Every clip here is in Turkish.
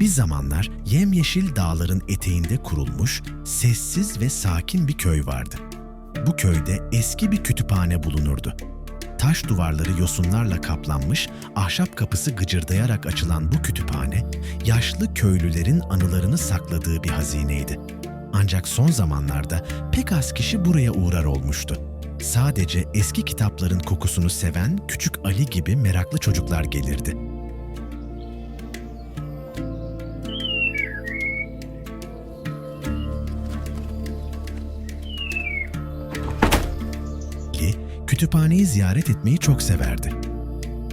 Bir zamanlar yemyeşil dağların eteğinde kurulmuş, sessiz ve sakin bir köy vardı. Bu köyde eski bir kütüphane bulunurdu. Taş duvarları yosunlarla kaplanmış, ahşap kapısı gıcırdayarak açılan bu kütüphane, yaşlı köylülerin anılarını sakladığı bir hazineydi. Ancak son zamanlarda pek az kişi buraya uğrar olmuştu. Sadece eski kitapların kokusunu seven küçük Ali gibi meraklı çocuklar gelirdi. Kütüphaneyi ziyaret etmeyi çok severdi.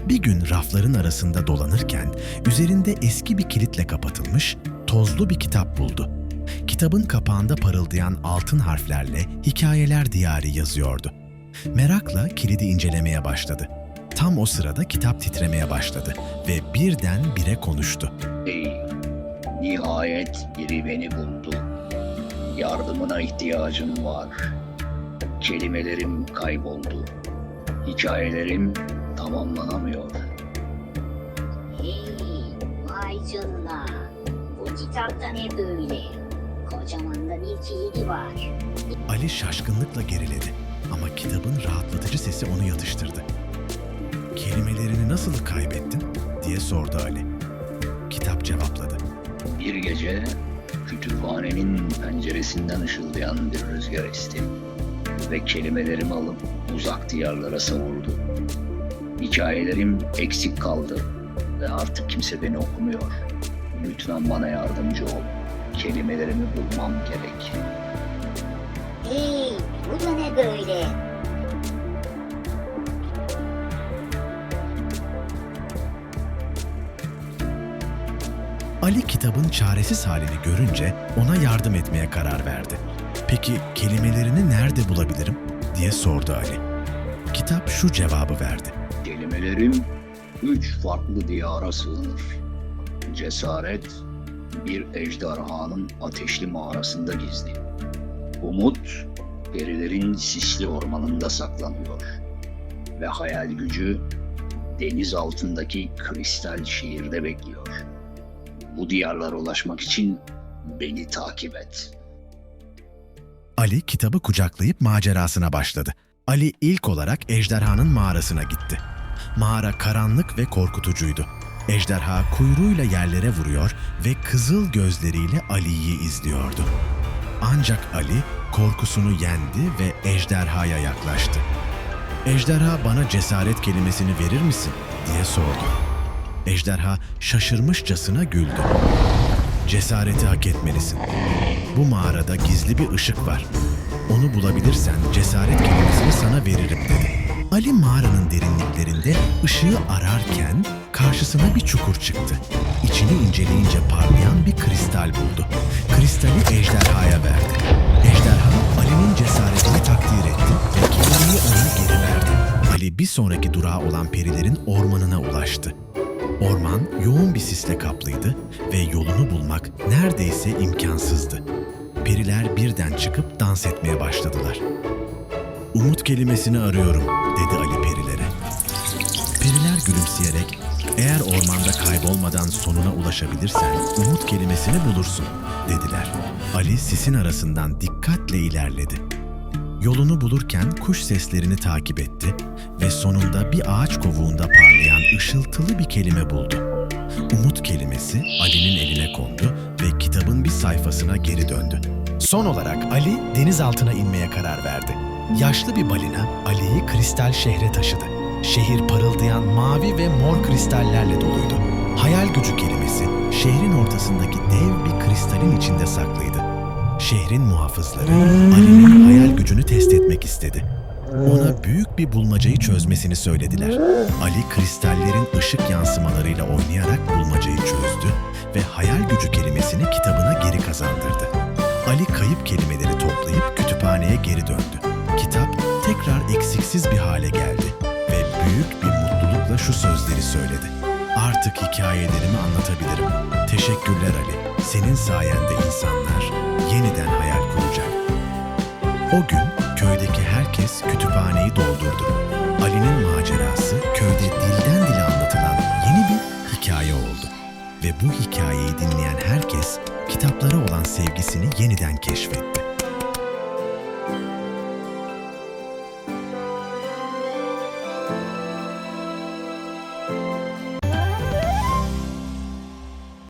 Bir gün rafların arasında dolanırken üzerinde eski bir kilitle kapatılmış, tozlu bir kitap buldu. Kitabın kapağında parıldayan altın harflerle hikayeler diyarı yazıyordu. Merakla kilidi incelemeye başladı. Tam o sırada kitap titremeye başladı ve birden bire konuştu. Ey, nihayet biri beni buldu. Yardımına ihtiyacım var. Kelimelerim kayboldu. Hikayelerim tamamlanamıyor. Hey, vay canına. Bu kitapta ne böyle? Kocaman da bir kilidi var. Ali şaşkınlıkla geriledi ama kitabın rahatlatıcı sesi onu yatıştırdı. Kelimelerini nasıl kaybettin diye sordu Ali. Kitap cevapladı. Bir gece kütüphanenin penceresinden ışıldayan bir rüzgar esti ve kelimelerimi alıp uzak diyarlara savurdu. Hikayelerim eksik kaldı ve artık kimse beni okumuyor. Lütfen bana yardımcı ol. Kelimelerimi bulmam gerek. Hey, bu da ne böyle? Ali kitabın çaresiz halini görünce ona yardım etmeye karar verdi. Peki kelimelerini nerede bulabilirim diye sordu Ali. Kitap şu cevabı verdi. Kelimelerim üç farklı diyara sığınır. Cesaret bir ejderhanın ateşli mağarasında gizli. Umut perilerin sisli ormanında saklanıyor. Ve hayal gücü deniz altındaki kristal şehirde bekliyor. Bu diyarlara ulaşmak için beni takip et. Ali kitabı kucaklayıp macerasına başladı. Ali ilk olarak ejderhanın mağarasına gitti. Mağara karanlık ve korkutucuydu. Ejderha kuyruğuyla yerlere vuruyor ve kızıl gözleriyle Ali'yi izliyordu. Ancak Ali korkusunu yendi ve ejderhaya yaklaştı. Ejderha bana cesaret kelimesini verir misin diye sordu. Ejderha şaşırmışçasına güldü. Cesareti hak etmelisin. Bu mağarada gizli bir ışık var. Onu bulabilirsen cesaret kelimesini sana veririm dedi. Ali mağaranın derinliklerinde ışığı ararken karşısına bir çukur çıktı. İçini inceleyince parlayan bir kristal buldu. Kristali ejderhaya verdi. Ejderha Ali'nin cesaretini takdir etti ve kelimeyi ona geri verdi. Ali bir sonraki durağı olan perilerin ormanına ulaştı. Orman yoğun bir sisle kaplıydı ve yolunu bulmak neredeyse imkansızdı. Periler birden çıkıp dans etmeye başladılar. Umut kelimesini arıyorum dedi Ali perilere. Periler gülümseyerek eğer ormanda kaybolmadan sonuna ulaşabilirsen umut kelimesini bulursun dediler. Ali sisin arasından dikkatle ilerledi. Yolunu bulurken kuş seslerini takip etti ve sonunda bir ağaç kovuğunda parlayan ışıltılı bir kelime buldu. Umut kelimesi Ali'nin eline kondu ve kitabın bir sayfasına geri döndü. Son olarak Ali deniz altına inmeye karar verdi. Yaşlı bir balina Ali'yi kristal şehre taşıdı. Şehir parıldayan mavi ve mor kristallerle doluydu. Hayal gücü kelimesi şehrin ortasındaki dev bir kristalin içinde saklıydı. Şehrin muhafızları Ali'nin hayal gücünü test etmek istedi. Ona büyük bir bulmacayı çözmesini söylediler. Ali kristallerin ışık yansımalarıyla oynayarak bulmacayı çözdü ve hayal gücü kelimesini kitabına geri kazandırdı. Ali kayıp kelimeleri toplayıp kütüphaneye geri döndü. Kitap tekrar eksiksiz bir hale geldi ve büyük bir mutlulukla şu sözleri söyledi. Artık hikayelerimi anlatabilirim. Teşekkürler Ali. Senin sayende insanlar yeniden hayal kuracak. O gün köydeki herkes kütüphaneyi doldurdu. Ali'nin macerası köyde dilden dile anlatılan yeni bir hikaye oldu. Ve bu hikayeyi dinleyen herkes kitaplara olan sevgisini yeniden keşfetti.